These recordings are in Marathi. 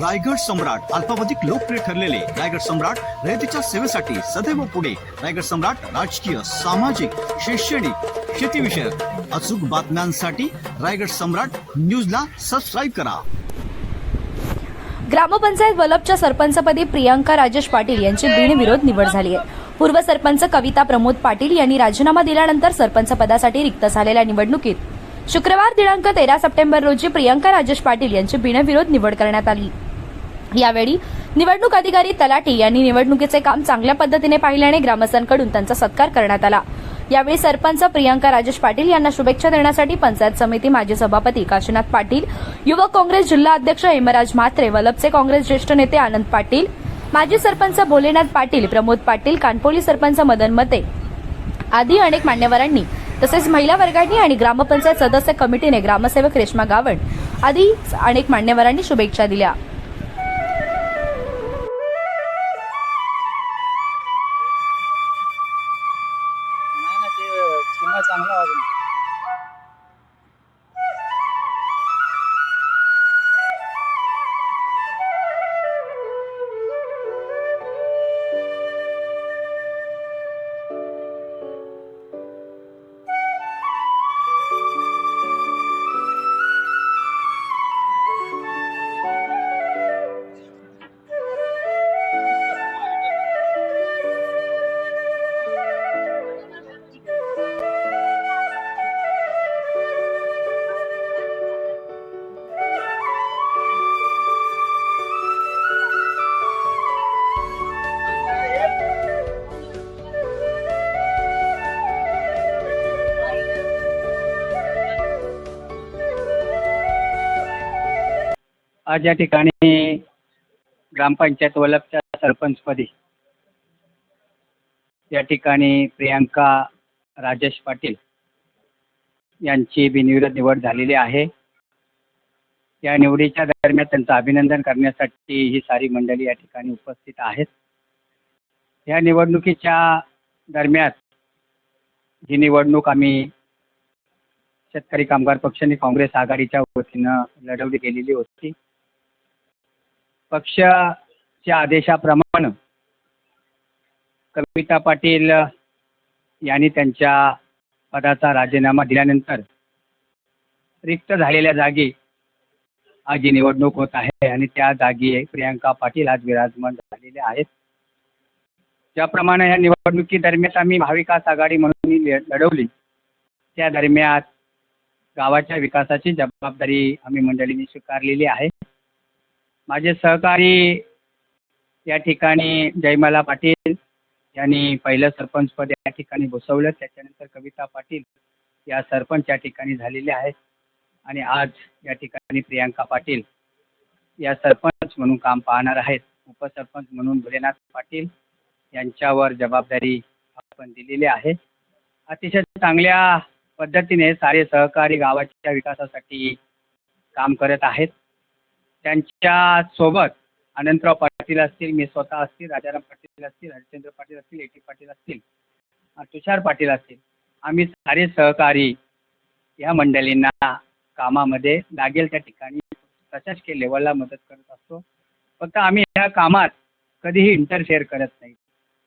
रायगड सम्राट अल्पावधिक लोकप्रिय ठरलेले रायगड सम्राट रयतेच्या सेवेसाठी सदैव पुढे. रायगड सम्राट राजकीय सामाजिक शैक्षणिक शेतीविषयक अचूक बातम्यांसाठी रायगड सम्राट न्यूजला सबस्क्राईब करा. ग्रामपंचायत वलभच्या सरपंचपदी प्रियांका राजेश पाटील यांची बिनविरोध निवड झाली आहे. पूर्व सरपंच कविता प्रमोद पाटील यांनी राजीनामा दिल्यानंतर सरपंच पदासाठी रिक्त झालेल्या निवडणुकीत शुक्रवार दिनांक तेरा सप्टेंबर रोजी प्रियांका राजेश पाटील यांची बिनविरोध निवड करण्यात आली. यावेळी निवडणूक अधिकारी तलाटी यांनी निवडणुकीचे काम चांगल्या पद्धतीने पाहिल्याने ग्रामस्थांकडून त्यांचा सत्कार करण्यात आला. यावेळी सरपंच प्रियांका राजेश पाटील यांना शुभेच्छा देण्यासाठी पंचायत समिती माजी सभापती काशीनाथ पाटील युवक काँग्रेस जिल्हा अध्यक्ष हेमराज म्हात्रे वलभचे काँग्रेस ज्येष्ठ नेते आनंद पाटील माजी सरपंच भोलेनाथ पाटील प्रमोद पाटील कानपोली सरपंच मदन मते आदी अनेक मान्यवरांनी तसेच महिला वर्गांनी आणि ग्रामपंचायत सदस्य कमिटीने ग्रामसेवक रेश्मा गावण आदी अनेक मान्यवरांनी शुभेच्छा दिल्या. चिन्ह आज या ठिकाणी ग्रामपंचायत वलभच्या सरपंचपदी या ठिकाणी प्रियांका राजेश पाटील यांची बिनविरोध निवड झालेली आहे. या निवडीच्या दरम्यान त्यांचं अभिनंदन करण्यासाठी ही सारी मंडळी या ठिकाणी उपस्थित आहेत. या निवडणुकीच्या दरम्यान ही निवडणूक आम्ही शेतकरी कामगार पक्षाने काँग्रेस आघाडीच्या वतीनं लढवली गेलेली होती. पक्षाच्या आदेशाप्रमाणे कविता पाटील यांनी त्यांच्या पदाचा राजीनामा दिल्यानंतर रिक्त झालेल्या जागी आज ही निवडणूक होत आहे आणि त्या जागी प्रियांका पाटील आज विराजमान झालेले आहेत. ज्याप्रमाणे या निवडणुकीदरम्यान आम्ही महाविकास आघाडी म्हणून ल- लढवली त्या दरम्यान गावाच्या विकासाची जबाबदारी आम्ही मंडळींनी स्वीकारलेली आहे. माझे सहकारी या ठिकाणी जयमाला पाटील यांनी पहिलं सरपंचपद या ठिकाणी बसवलं. त्याच्यानंतर कविता पाटील या सरपंच या ठिकाणी झालेल्या आहेत. आणि आज या ठिकाणी प्रियांका पाटील या सरपंच म्हणून काम पाहणार आहेत. उपसरपंच म्हणून भोलेनाथ पाटील यांच्यावर जबाबदारी आपण दिलेली आहे. अतिशय चांगल्या पद्धतीने सारे सहकारी गावाच्या विकासासाठी काम करत आहेत. त्यांच्यासोबत अनंतराव पाटील असतील मी स्वतः असतील राजाराम पाटील असतील हरिश्चंद्र पाटील असतील ए टी पाटील असतील तुषार पाटील असतील. आम्ही सारे सहकारी या मंडळींना कामामध्ये लागेल त्या ठिकाणी प्रशासकीय लेवलला मदत करत असतो. फक्त आम्ही या कामात कधीही इंटरफेअर करत नाही.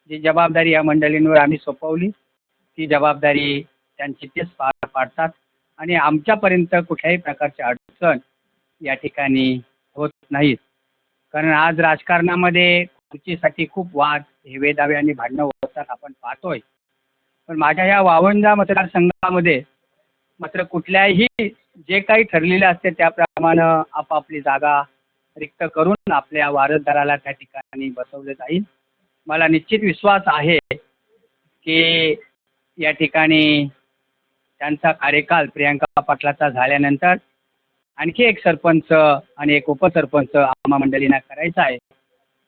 जी जबाबदारी या मंडळींवर आम्ही सोपवली ती जबाबदारी त्यांची तेच पार पाडतात. आणि आमच्यापर्यंत कुठल्याही प्रकारची अडचण या ठिकाणी नाहीत. कारण आज राजकारणामध्ये खुर्चीसाठी खूप वाद हेवेदावे आणि भांडणं होतात आपण पाहतोय. पण माझ्या या वावंजा मतदारसंघामध्ये मात्र कुठल्याही जे काही ठरलेलं असते त्याप्रमाणे आपापली जागा रिक्त करून आपल्या वारसदाराला त्या ठिकाणी बसवलं जाईल. मला निश्चित विश्वास आहे की या ठिकाणी त्यांचा कार्यकाल प्रियांका पाटलाचा झाल्यानंतर आणखी एक सरपंच आणि एक उपसरपंच आम्हा मंडळींना करायचा आहे.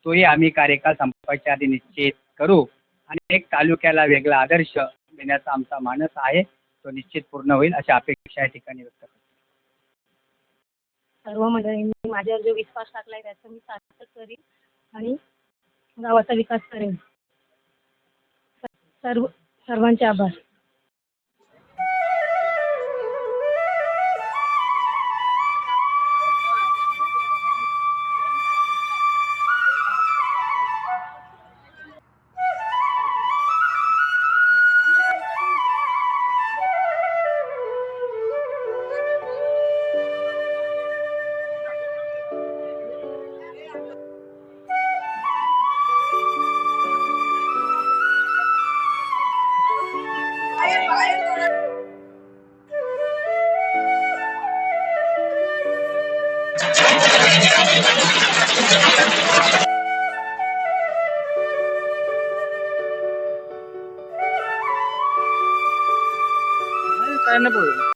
तोही आम्ही कार्यकाळ संपायच्या आधी निश्चित करू. आणि एक तालुक्याला वेगळा आदर्श देण्याचा आमचा मानस आहे. तो निश्चित पूर्ण होईल अशा अपेक्षा या ठिकाणी व्यक्त करतो. सर्व मंडळींनी माझ्यावर जो विश्वास टाकलाय त्याचं मी सार्थक करीन आणि गावाचा विकास करेन. सर्व सर्वांचे आभार. नाही पडू